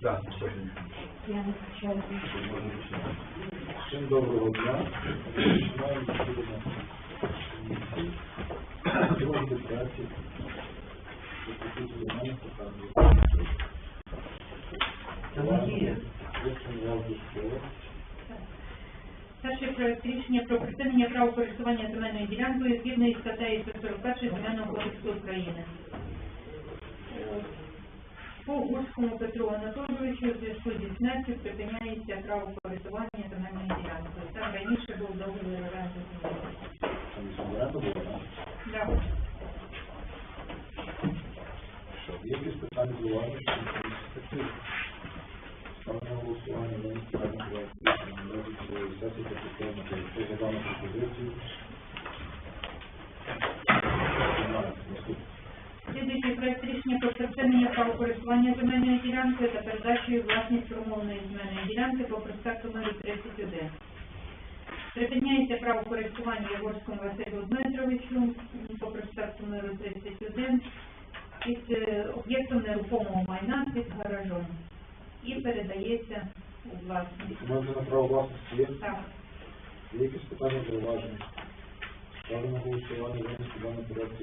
На. Я не включаю. Всім доброго дня. Починаємо засідання комісії. Другий праці. Пропозиції до мене питання. Це надія. Висновок вам до слова. Перший проект рішення про припинення права користування земельною ділянкою згідно із статтею 141 Земельного кодексу України. Е, По Гурському Петру Анатолійовичу в зв'язку зі смертю припиняється право користування земельною ділянкою. Там раніше був договір оренди землі. Так? Що, є якісь питання до вас? Ставлю голосування за місцевого проекту рішення на розгляд сесії та підтримати. Хто за дану пропозицію? Слідуючий проект рішення земельною ділянкою та передачею власність промовної земельної ділянки по проспекту номер 31. Припиняється право користування Єгорському Василю Дмитровичу м, по проспекту номер 31 під е, об'єктом нерухомого майна під гаражом і передається у власність. Документи на право власності є? Так. Є якісь питання зауваження? Ставлю на голосування винести даний проект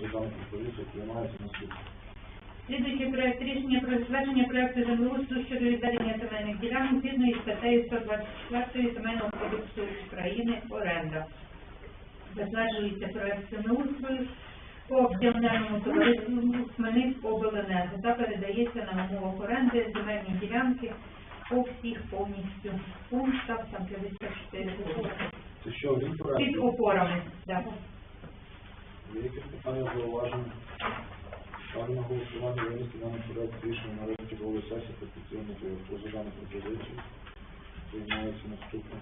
за дану пропозицію, приймається наступне. Слідуючий проект рішення про затвердження проекту землеустрою щодо відведення земельних ділянок згідно із статтею 124 Земельного кодексу України оренда. Затверджується проект землеустрою по акціонерному товариству Хмельницькобленерго та передається на умовах оренди земельні ділянки по всіх повністю пунктах, там 54 пункти. Це що, проект? Під опорами. Да. Є якісь питання зауваження? Ставлю на голосування винести даний проект рішення на розгляд чергової сесії та підтримати. Хто за дану пропозицію, приймається наступне.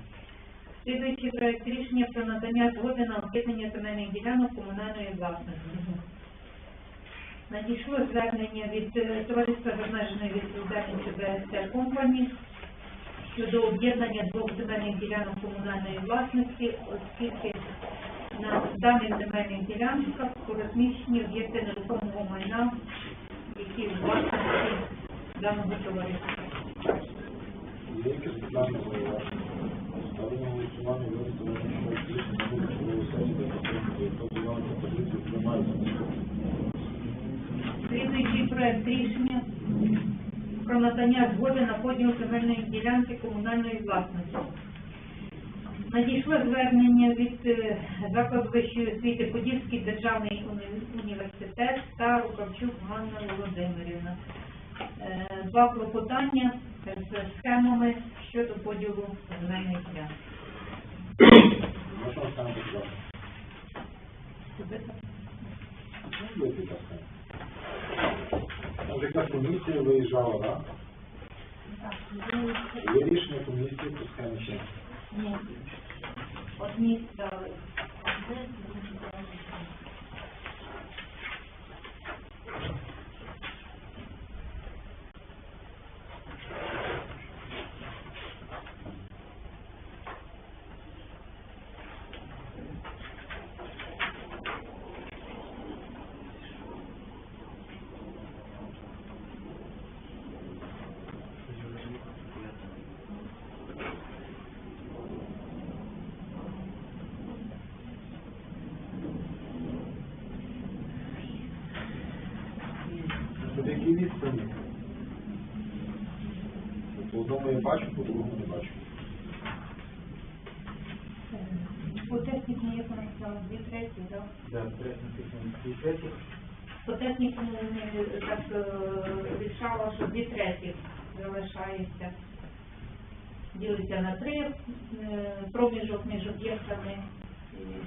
Слідуючий проект рішення про надання згоди на об'єднання земельних ділянок комунальної власності. Надійшло звернення від е, товариства з обмеженою відповідальністю БСТ Компані щодо об'єднання двох земельних ділянок комунальної власності, оскільки на даних земельних ділянках розміщені об'єкти нерухомого майна, які у власності даного товариства. Є якісь питання? Ставлю на голосування рішення приймається. Слідуючий проект рішення про надання згоди на поділ земельної ділянки комунальної власності. Надійшло звернення від е, закладу вищої освіти Подільський державний університет та Рукавчук Ганна Володимирівна. Е, Два клопотання з схемами щодо поділу. Там вже якась комісія виїжджала, так? Є рішення комісії по схемі ще? Ні. Одні дали. По одному я бачу, по другому не бачу. По техніці, як вона сказала, дві треті, так? Написано дві треті. По технікуму вони так е, рішала, що дві треті залишається. Ділиться на три, е, проміжок між об'єктами,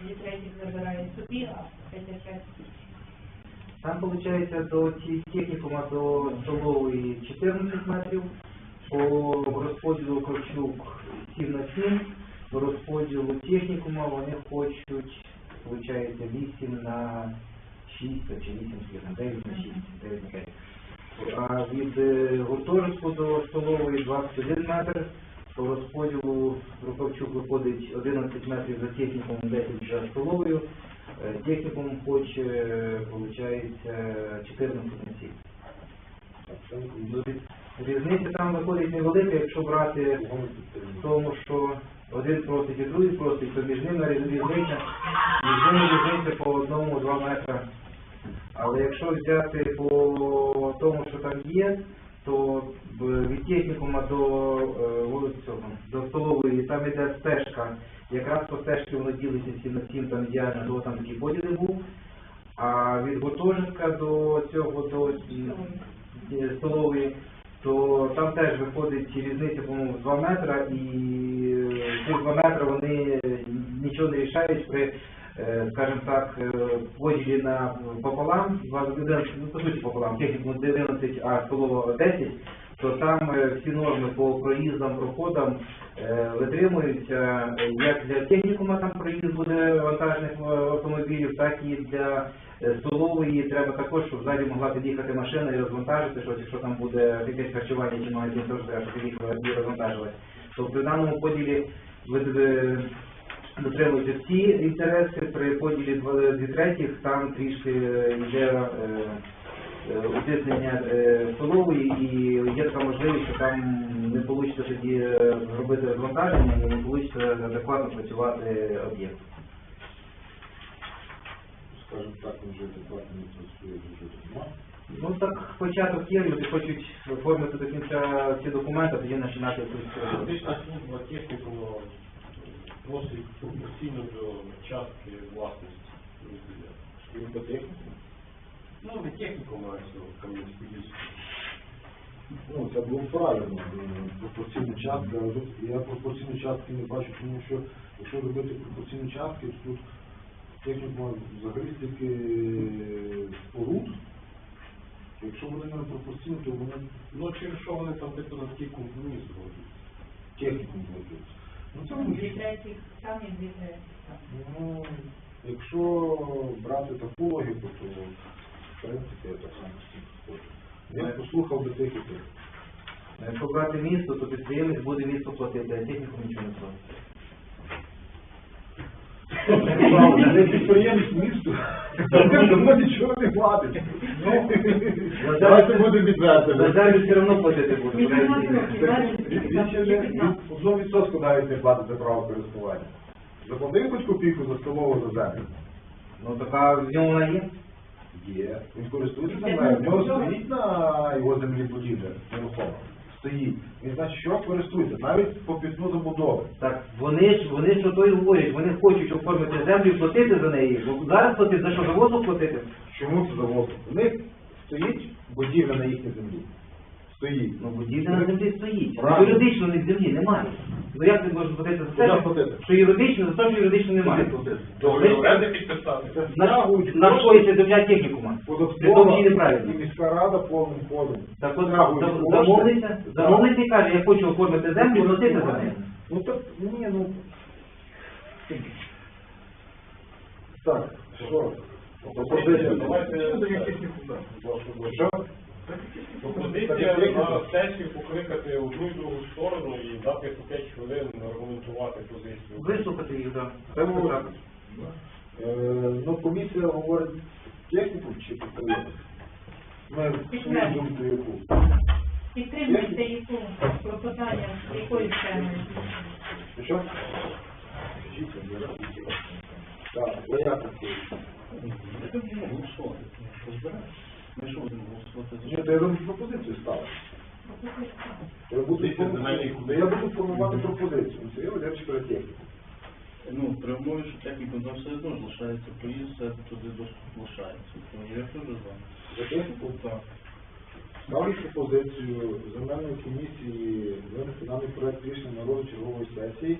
дві треті забирає собі, а третя третя. Там, виходить, до цієї технікума до столової 14 метрів, по розподілу Ковчук 7 на сім. по розподілу технікума вони хочуть, виходить, 8 на 6 чи 8 на 9 на 6, 9 на 5. А від е, гуртожитку до столової 21 метр, по розподілу Рукавчук виходить 11 метрів за технікумом, 10 за столовою. Е, технікум хоче, е, виходить, 14 на 7. Різниця там виходить невелика, якщо брати в тому, що один просить і другий просить, то між ними різ- різниця, між ними різниця по одному-два метра. Але якщо взяти по тому, що там є, то від технікума до е, цього, до столової, там іде стежка. Якраз по стежці воно ділиться 7 на 7, там ідеально, до там такий поділ був. А від гуртожитка до цього, до е, столової, то там теж виходить різниця, по-моєму, в 2 метра, і е, ці 2 метри вони нічого не рішають при, е, скажімо так, е, поділі на пополам, 21, ну, по суті пополам, техніку 11, а столова 10, то там всі норми по проїздам, проходам е, витримуються, е, як для технікума там проїзд буде вантажних е, автомобілів, так і для столової треба також, щоб ззаді могла під'їхати машина і розвантажити щось, якщо там буде якесь харчування чи магазин, теж треба, щоб під'їхала і розвантажувати. Тобто при даному поділі дотримуються всі інтереси, при поділі два- дві третіх там трішки йде е, е, е, столової і є така можливість, що там не вийде тоді е, зробити розвантаження і не вийде адекватно працювати об'єкт. Скажімо так, вже адекватно не працює дуже давно. Ну так початок є, люди хочуть оформити до кінця ці документи, тоді починати якусь. е, служба технікуму просить пропорційно до частки власності. Він по техніці? Ну, не технікуму, а цього Кам'янськ-Подільського. Ну, це було правильно, але тут я пропорційну частки не бачу, тому що якщо робити пропорційну частки, то тут техніку взагалі стільки споруд, якщо вони не пропорційні, то вони Ну, через що вони там типу на такий компроміс зроблять? техніку зроблять. Ну це Дві логічно. треті там і дві треті там. Ну, якщо брати таку логіку, то в принципі я так само з цим сходжу. Я послухав би тих і тих. Якщо брати місто, то підприємець буде місто платити, а техніку нічого не платить. Не підприємець місту, давно нічого не платить. Ну, давайте будемо На відвертими. жаль, все одно платити буде. Одного відсотку навіть не платить за право користування. Заплатив хоч копійку за столову за землю? Ну така в ньому вона є. Є. Він користується землею. В нього стоїть на його землі будівля нерухома. Стоїть. Він значить, що користується, навіть по пітну забудови. Так, вони ж вони ж ото й говорять, вони хочуть оформити землю і платити за неї. Бо зараз платити, за що за воздух платити? Чому це завозить? У них стоїть будівля на їхній землі. Стоїть. Ну будівля на землі стоїть. Правильно. Юридично в них землі немає. Ну як ти можеш платити за те, платити? що юридично, за те, що юридично немає. Договір оренди підписати. На, на що до дня технікума? При тому Податкова і і неправильно. міська рада повним ходом. Так от кошти. замовниця, замовниця і каже, я хочу оформити землю платити за неї. Ну так, ні, ну. Так, що? Пропозиція. Давайте Що? Пропозиція на сесію покликати одну і другу сторону і дати по 5 хвилин аргументувати позицію. Вислухати їх, так. Це було. Е, Ну, комісія говорить техніку чи підприємець? Ми свою думку яку. Підтримуйте яку клопотання, якою темою. Що? Так, ви як такі? Ні, то я роблю пропозицію ставлю. Я буду, формувати- я буду формувати пропозицію. Ну, Це я ведеш перед техніку. Ну, при умові, що техніку там все одно ж лишається проїзд, все туди доступ лишається. Тому я теж за. За техніку? Так. Ставлю пропозицію земельної комісії винести даний проект рішення на розгляд чергової сесії,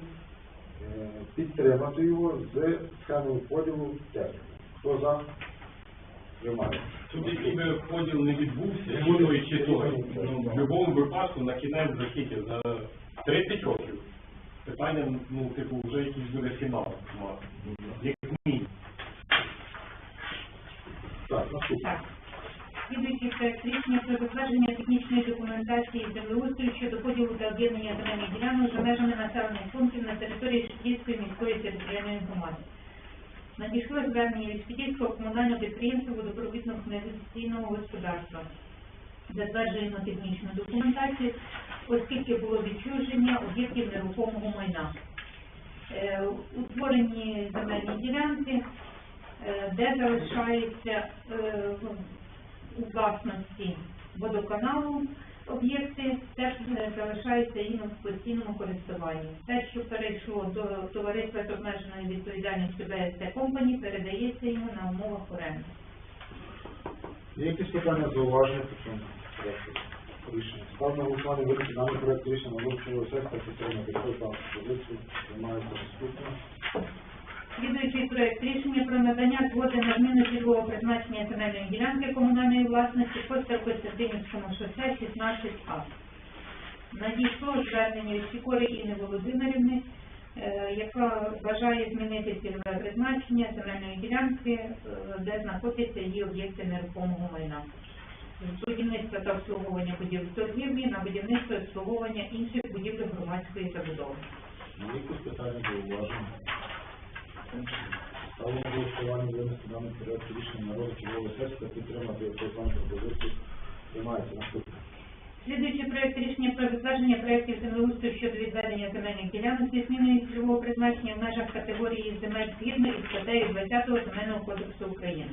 е, підтримати його з схемою поділу техніки. Хто за? Приймає. Тут який би поділ не відбувся, чи той, в будь-якому випадку на кінець за скільки? За 30 років. Питання, ну, типу, вже якийсь буде фінал мати. Як мінімум. Так, наступне. Так. Слідуючий проект рішення про затвердження технічної документації землеустрою щодо поділу та об'єднання земельних ділянок за межами населених пунктів на території Шкільської міської територіальної громади. Надійшло звернення від Шпітівського комунального підприємства водопровідного каналізаційного господарства. Затверджуємо технічну документацію, оскільки було відчуження об'єктів нерухомого майна. Е, Утворені земельні ділянки, е, де залишається е, ну, у власності водоканалу об'єкти, теж залишаються їм в постійному користуванні. Те, що перейшло до товариства з обмеженою відповідальністю БСТ Компані, передається йому на умовах оренди. Якісь питання зауваження по цьому проекту рішення? На голосування винести даний проект рішення сектора підтримати. Позицію? Приймається наступне. Слідуючий проект рішення про надання згоди на зміну цільового призначення земельної ділянки комунальної власності по Старокостянтинівському шосе 16А. Надійшло звернення від Сікори Інни Володимирівни, е, яка бажає змінити цільове призначення земельної ділянки, е, де знаходяться її об'єкти нерухомого майна. З та обслуговування будівель торгівлі на будівництво обслуговування інших будівель громадської забудови. Якісь питання зауваження? Ставимо на голосування винести даний проект рішення на розгляд чергової сесії підтримати його сам пропозицію. Приймається наступне. Слідуючий проект рішення про затвердження проєктів землеустрою щодо відведення земельних ділянок зі зміною цільового призначення в межах категорії земель згідно із статтею 20 Земельного кодексу України.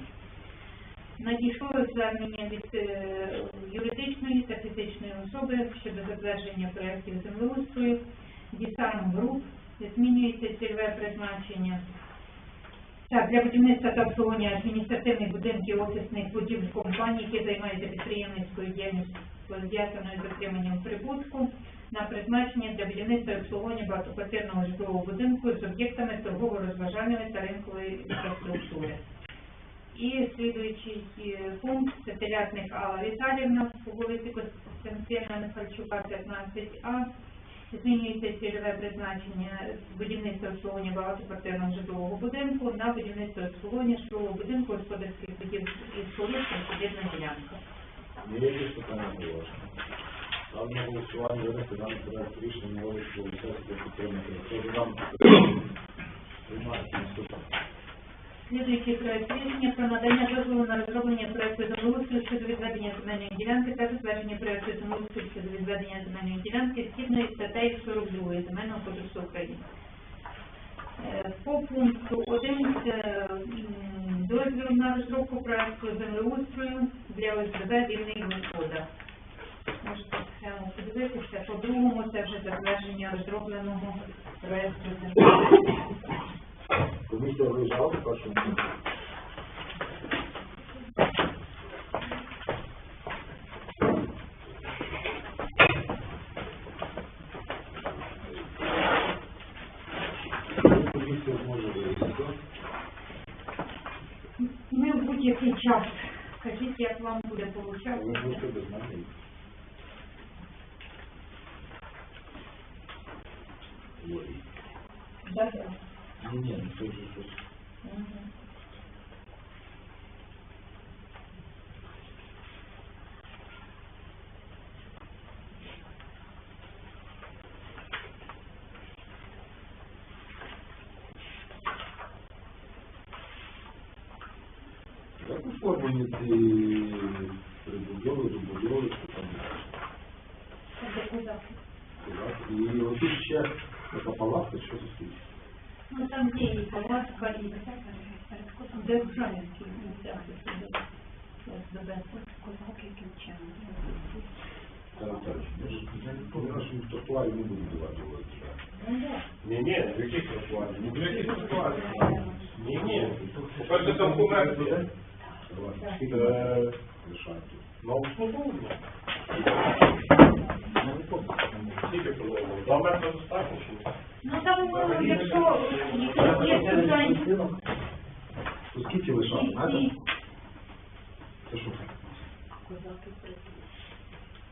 Надійшло звернення від е, юридичної та фізичної особи щодо затвердження проєктів землеустрою. Дісарм груп змінюється цільове призначення. Так, для будівництва та обслуговування адміністративних будинків офісних будівель компаній, які займаються підприємницькою діяльністю пов'язаною з отриманням прибутку, на призначення для будівництва і обслуговування багатоквартирного житлового будинку з об'єктами торгово-розважальної та ринкової інфраструктури. І слідуючий е, пункт це телятник Алла Віталівна по вулиці Костянтина Михальчука, 15А. Змінюється цільове призначення з будівництва обслуговування багатоквартирного житлового будинку на будівництво обслуговування житлового будинку господарських будівель і споруд відповідна ділянка. Є питання зауваження? Ставимо на голосування винести даний проект рішення на чергової сесії підтримати. Хто за даний проект? Приймається наступне. Слідуючий проект рішення про надання дозволу на розроблення проекту землеустрою щодо відведення земельної ділянки та затвердження проекту землеустрою щодо відведення земельної ділянки згідно із статтею 42 Земельного кодексу України. Е, По пункту 1 дозвіл на розробку проекту землеустрою для ОСББ вільний вихода. Можете схему подивитися. По другому це вже затвердження розробленого проекту землеустрою. Комісія виїжджала по першому пункту? Комісія зможе виїхати. Ми в будь-який час. Скажіть, як вам буде Ви получатися? можете без мене їхати. Ой. Да, да. Ні, ні, ну це вже щось. Мгм. Як оформлені ці прибудови, добудови, що там? Це І отут ще така палатка, що за скільки? Ну там і палатка, і державський Козаки ківчани. Тарас Тарас, ми ж повинна, що в тротуарі не будемо давати вулиці. Ні, ні, в яких тротуарі? Ну, в яких тротуарі? Ні, ні. По-перше, там Е, лишаємо тут? На обслуговування. Два метри достатньо Тут скільки лишаємо, знаєте? Це що?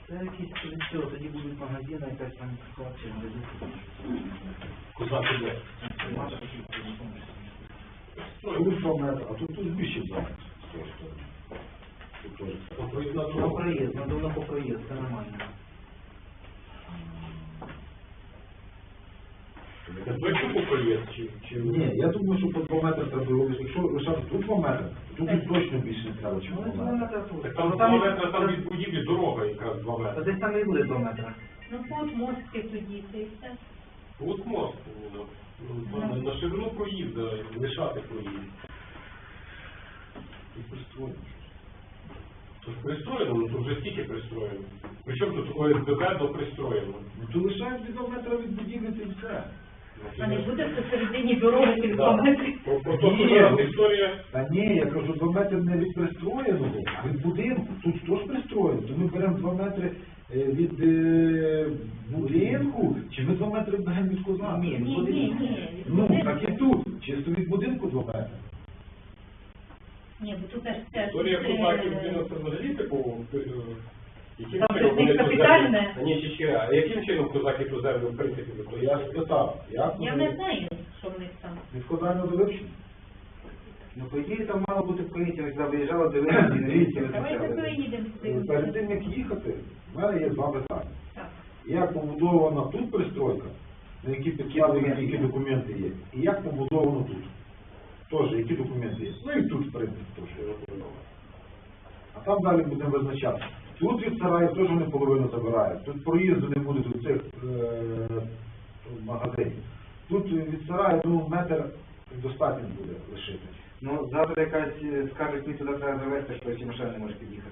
Це якісь все, тоді будуть магазини, якась там ситуація, Козак іде. Ну, тут метри, а тут тут більше два метри. з. Тут теж. По проїзна На дорога. проїзд, надо на по проїзд, це нормально. Це точно по чи, чи... Ні, я думаю, що по 2 метри треба робити. Якщо лишати тут 2 метри, тут і точно більше не треба, Ну, 2 два метри. метри тут. Так там Ну, 2 там- метри, там від будівлі дорога якраз 2 Та. Десь там і буде 2 метри. Ну, от мостки тоді, це і все. От мост, ну, ну, на- на ширину проїзду, лишати проїзд. І пристроєно. То ж пристроєно, ну то вже стільки пристроєно. Причому тут ОСББ до пристроєно. Ну то лишають від 2 метри від будівлі, це і все. А не буде посередині дороги тільки Да. метри. Про, про те, Ні. зараз історія... Та ні, я кажу, 2 метри не від пристроєного, а від будинку. Тут теж пристроєно. То ми беремо 2 метри е, від е, будинку, чи ми 2 метри від коза? Ні, Ні, ні, ні. Ну, так і тут. Чисто від будинку 2 метри. Ні, бо тут теж теж. Історія е, він взагалі е, яким Там чином вони ту капітальне. землю- Та Ні, чи ще, а яким чином козаки ту землю в принципі То я використовують? спитав, як Я вони не знаю, що в них там. від коза до вивчення? Ну, по ідеї, там мало бути поїздів, ми сюди виїжджали, дивилися, і дивіться, Давайте визначали. поїдемо туди. Перед тим, як їхати, в мене є два питання. Так. Як побудована тут пристройка, на які підкладені, які документи є, і як побудовано тут. Теж, які документи є. Ну і тут, в принципі, теж. А там далі будемо визначати. Тут від сараю теж вони половину забирають. Тут проїзду не буде до цих е, магазинів. Тут від сараю, ну, метр достатньо буде лишити. Ну, завтра якась е, скажуть, ми сюди треба завести, що ці машини не може під'їхати.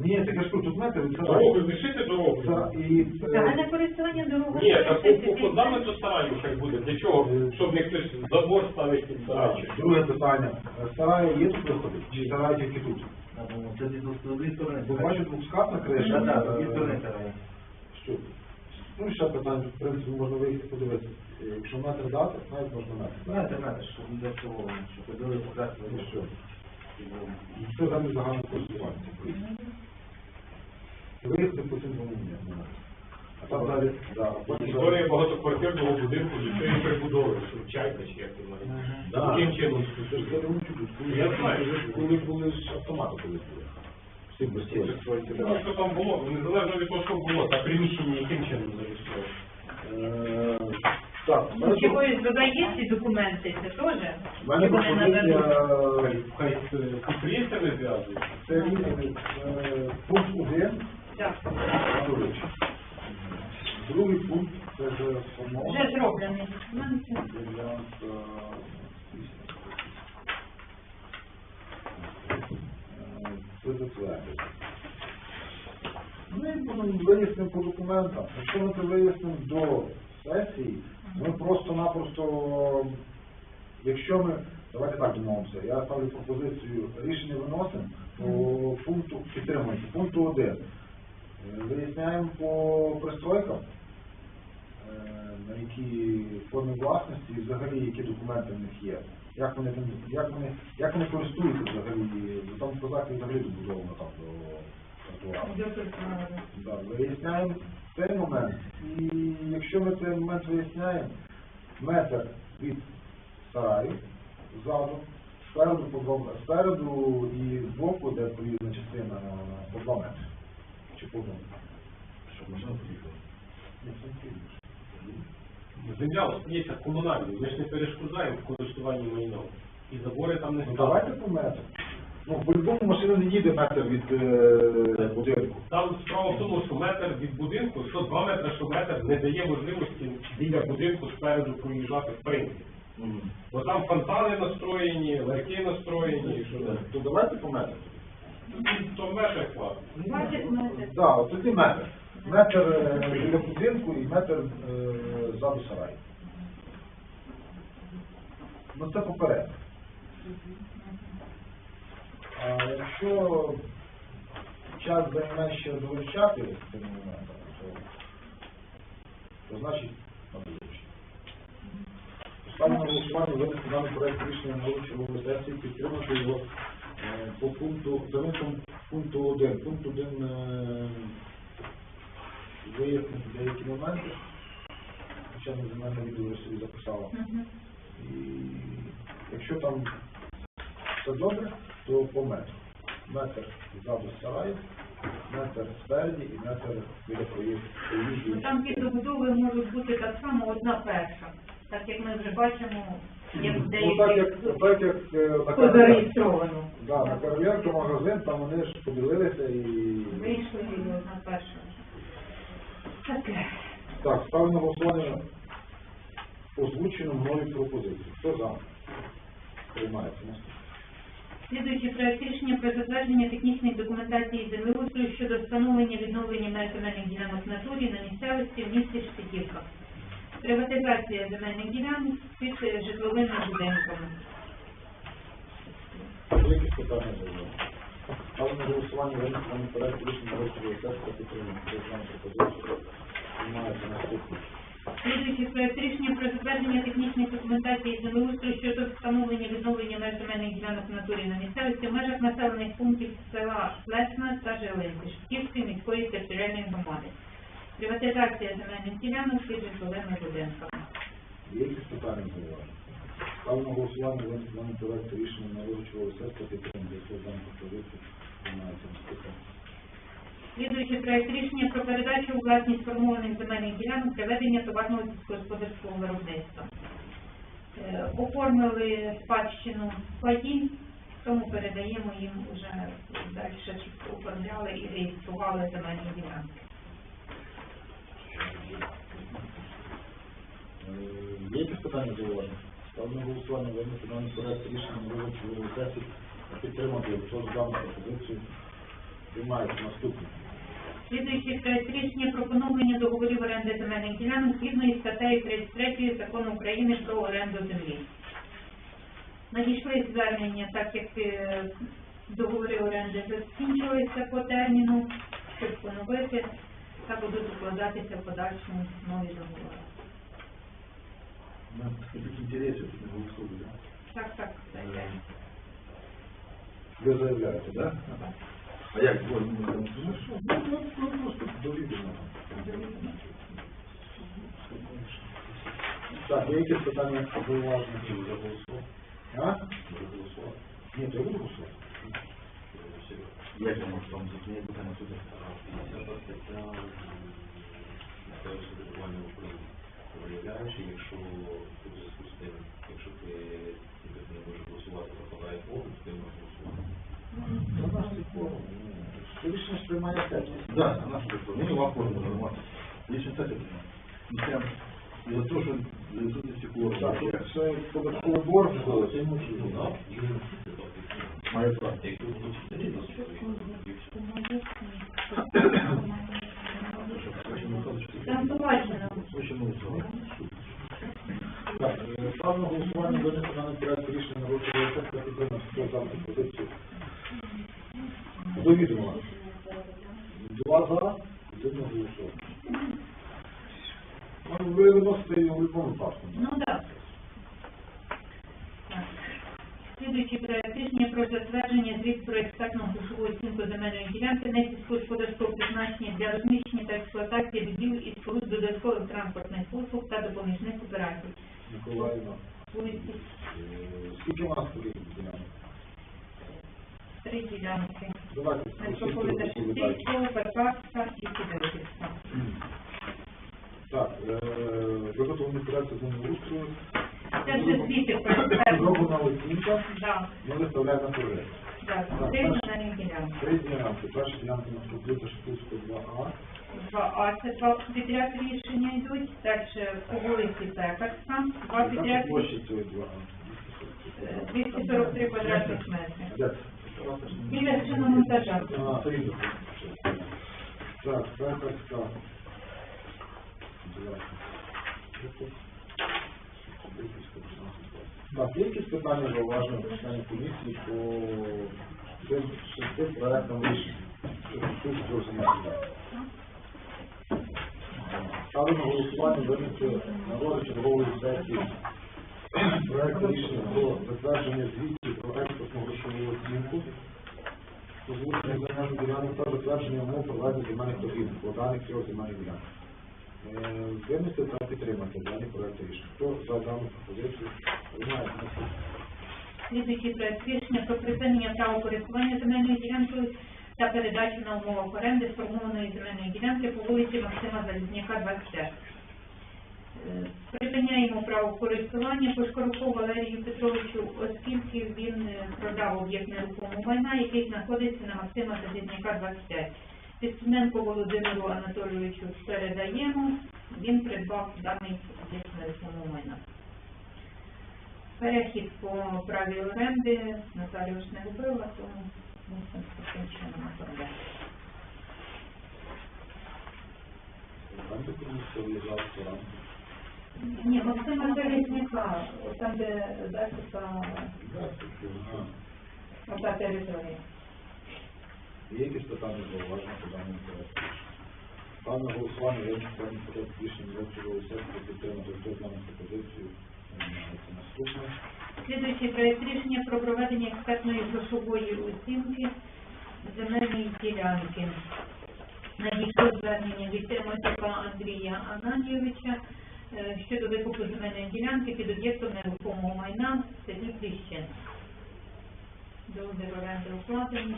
Ні, так я ж кажу, тут метр від Дорогу сараю. лишити дорогу. За- І, е, Загальне користування дорогою. Ні, так по, по фундаменту сараю хай буде. Для чого? Щоб не хтось забор ставить під сарай. Друге питання. Сараю є тут виходи? Чи сарай тільки тут? Ну, Це з дві сторони. Бо бачу двоскатна криша. Так, так, з дві сторони сараю. Що? Ну і ще питання, в принципі, можна виїхати подивитися. Якщо метр дати, навіть можна метр. Знаєте, метр, щоб не всього, щоб подали покрасти Ну що? І Це замість загального користування. Виїхати по цим там далі, Історія багатоквартирного будинку з цієї прибудови, що чайка чи як ти маєш. Чином. Я. Коли- знаю. Коли були ж автомати колись були. Всі без тіла. Ну, що там було, незалежно від того, що було, та приміщення яким чином зареєстровано. Е, Так, в мене Ну, чого ці документи, це теж? в мене пропозиція? Хай з підприємцями зв'язують. Це е, пункт 1, Так. Другий пункт це вже само. Вже зроблений е, Це затвердити. Ми будемо вияснимо по документам. Якщо ми це вияснимо до сесії, ми просто-напросто, якщо ми, давайте так домовимося, я ставлю пропозицію рішення виносимо по пункту, підтримуємо, пункту 1. Виясняємо по пристройкам, е, на які форми власності і взагалі які документи в них є. Як вони, як вони, як вони користуються взагалі, бо там в козаки взагалі добудовано там до тротуару. Да, виясняємо цей момент. І якщо ми цей момент виясняємо, метр від сараю, ззаду, спереду по два спереду і збоку, де проїзна частина по два метри. Чи по одному. Щоб можна приїхати. Не. Земля остається комунальною, ми ж не перешкоджаємо в користуванні майном. І забори там не Ну давайте по метру. Ну, по-любому машина не їде метр від е, будинку. Там справа в тому, що метр від будинку, що два метри, що метр, не дає можливості біля будинку спереду проїжджати в принципі. Бо там фонтани настроєні, ларьки настроєні, що там. То давайте по метру. То метр. Да, от тоді метр. Метр е, біля будинку і метр е, ззаду сараю. Ну це поперед. А якщо час займе ще довивчати цим моментом, то, то значить надовичити. Ставимо голосування винести даний проект рішення на чергової сесії, підтримати його по пункту, винком пункту 1. Пункт 1 е, вияснити деякі моменти. Хоча не за мене відео собі записала. І якщо там все добре, то по метру. Метр ззаду сараю, метр спереді і метр біля проїзду. Там ті добудови можуть бути так само одна перша. Так як ми вже бачимо, як Ну так як, так як е, на Карлярку, зареєстровано. да, на Карлярку магазин, там вони ж поділилися і... Вийшли і одна перша. Таке. Так, ставлю на голосування озвучену мною пропозицію. Хто за? Приймається. Наступне. Слідуючий проект рішення про затвердження технічної документації землеустрою щодо встановлення відновлення земельних ділянок натурі на місцевості в місті Шпитівка. Приватизація земельних ділянок під е, житловими будинками. Якісь питання зауваження? Ставлю на голосування винесення порядку рішення на розгляд сесії підтримати. Хто за пропозицію? Приймається. Наступне. Слідуючий проект рішення про затвердження технічної документації землеустрою щодо встановлення відновлення меж земельних ділянок в натурі на місцевості в межах населених пунктів села Лесна та Жилинки Шпитівської міської територіальної громади. Приватизація земельних ділянок під житловими будинками. Є якісь питання зауваження? Ставлю на голосування винесення порядку рішення на розгляд сесії підтримати. Хто за пропозицію? Приймається. Наступне. Слідуючий проект рішення про передачу у власність сформованих земельних ділянок для ведення товарного сільськогосподарського виробництва. Е, Оформили спадщину паї, тому передаємо їм вже далі, щоб оформляли і реєстрували земельні ділянки. Е, Є якісь питання зауваження? Ставлю на голосування винесення на порядку рішення на розгляд сесії підтримати. Хто за дану пропозицію? Приймається. Наступне. Слідуючий проект рішення про договорів оренди земельних ділянок згідно із статтею 33 Закону України про оренду землі. Надійшли звернення, так як е, договори оренди закінчилися по терміну, щоб поновити, та будуть укладатися в подальшому нові договори. У таких інтересів тут не да? Так, так, є. Ви заявляєте, да? А як ви Ну що, ну, ну, ну, просто довідомо. Так, є якісь питання зауваження? Чи вже голосував? А? Вже голосував. Ні, я буду голосувати. Як я можу там зупинити питання суду? Виявляючи, якщо у зв'язку з тим, якщо ти не можеш голосувати, пропадає кворум, ти не можеш голосувати. Наш ну, це рішення ж приймає наш. Ну, вам форму нормально. Я то, что відсутності кворуму. Так, тут це податковий борг, це Ну, да, Має будуть Там побачено. Очень много. Так, ставлю на голосування винесення на порядку рішення на розгляд сесії підтримати. Хто за пропозицію? Два за, один не голосував. Ну, ви виносите його в будь-якому випадку. Ну так. Слідуючий проект рішення про затвердження звіт про експертну грошову оцінку земельної ділянки несільськогосподарського призначення для розміщення та експлуатації будівель і споруд додаткових транспортних послуг та допоміжних операцій. Миколаївна, Вулиці е, скільки у нас таких ділянок? три ділянки. Давайте Метрополита. Шестицького, Карпатська і Кидовицька. Так, е, виготовлений проект землеустрою. Це вже звіти про. Зроблена оцінка, ми виставляємо на проект. да, три земельні ділянки. Три ділянки. Перша ділянка у нас Кублиця Шпильського 2А. Два А, це два підряд рішення йдуть. Далі по вулиці Пекарська, два підряд це площа цієї 2А? е, 243 квадратних це? Біля шиномонтажа. Так, Пекарська. Так, є якісь питання зауваження до членів комісії по цим шести проектам суду про земельні Ставлю на голосування винести на розгляд чергової сесії проект рішення про затвердження звітів про експортну грошову оцінку озвучення земельних ділянок та затвердження умов проведення земельних торгів, складаних цього земельних ділянок. Е, Винести та підтримати дані проекти рішення. Хто за дану пропозицію приймає Слідуючий проект рішення про припинення права користування земельною ділянкою та передачу на умовах оренди сформованої земельної ділянки по вулиці Максима Залізняка, 25. Е, Припиняємо право користування Пошкоруку Валерію Петровичу, оскільки він е, продав об'єкт нерухомого майна, який знаходиться на Максима Тазірняка 25. Підсуненко Володимиру Анатолійовичу передаємо, він придбав даний об'єкт нерухомого майна. Перехід по праві оренди Наталія ж не робила, тому мусимо таким чином оформляти. Рамки комісія виїжджав по рамки. Ні, Максима Залізняка, там, де записа ота територія. Є якісь питання зауваження по даному проекту? Ставлю на голосування вирішення проекту проекту рішення вивчили сесії підтримати розглядану пропозицію. Приймається наступне. Слідуючий проект рішення про проведення експертної грошової оцінки земельної ділянки. Надійшло звернення від Тимофіка Андрія Ананійовича е, щодо викупу земельної ділянки під об'єктом нерухомого майна в селі Пліщин. Договір оренди укладений.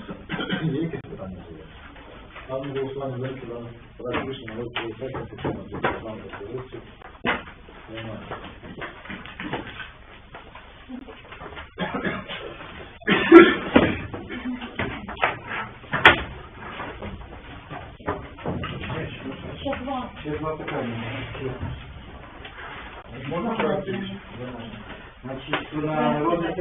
Є якісь питання? Ставлю голосування даного проекту рішення вивчили сесії. Ще два. Питання. Можна? Значить, на розгляд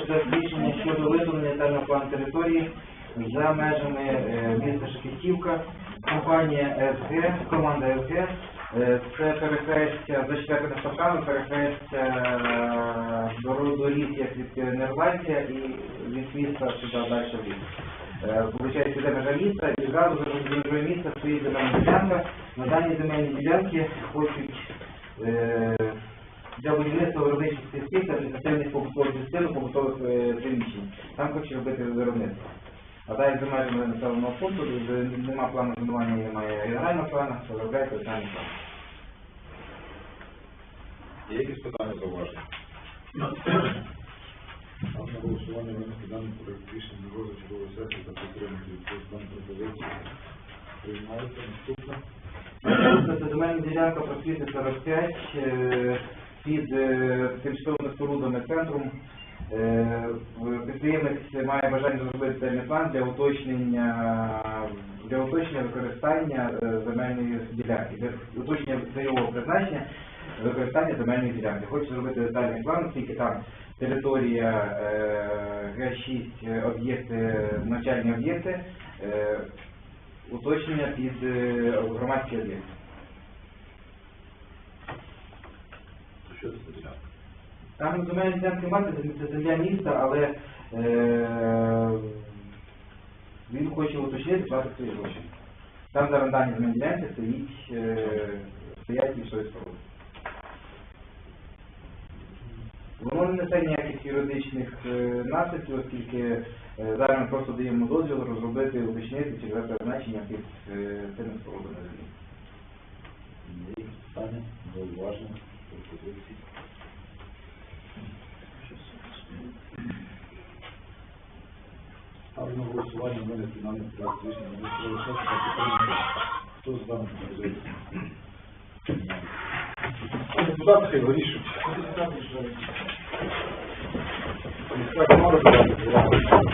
проект рішення щодо визнання детального плану території за межами е, міста Шепетівка. Компанія СГ, команда СГ, е, це перехрестя за четвертими ставками, перехрестя е, доріг як від Нерландія і від міста сюди далі в ліс. Получається, йде межа міста, і зразу за межою міста стоїть земельна ділянка. На даній земельній ділянці хочуть для будівництва виробничих сільських та адміністративних побутових частин побутових е, приміщень. Там хочуть робити виробництво. А далі за межами населеного пункту, нема плану зонування, немає генерального плану, розробляється детальний план. Є якісь питання зауваження? Ставлю на голосування винести даний проект рішення на розгляд чергової сесії та підтримати дану пропозицію. Приймається наступне. Це земельна ділянка просвіти 45 е, під е, тимчасовими спорудами центром. Е, Підприємець має бажання зробити детальний план для уточнення для уточнення використання е, земельної ділянки, для уточнення цільового призначення використання земельної ділянки. Хоче зробити детальний план, оскільки там територія е, Г6 е, об'єкти, навчальні об'єкти, уточнення під громадські об'єкти. Що це ділянка? Там земельні ділянки мати, це земля міста, але е, він хоче уточнити платити свої гроші. Там зараз дані земельні ділянки стоїть, е, стоять і щось споруди. Воно не несе ніяких юридичних е, наслідків, оскільки зараз ми просто даємо дозвіл розробити, уточнити цільове призначення під е, цими спорудами землі. Питання, зауваження? Ставлю на голосування винести даний проект рішення розгляд сесії та. Хто за дану пропозицію? Депутати хай вирішують. Міська команда, будь ласка.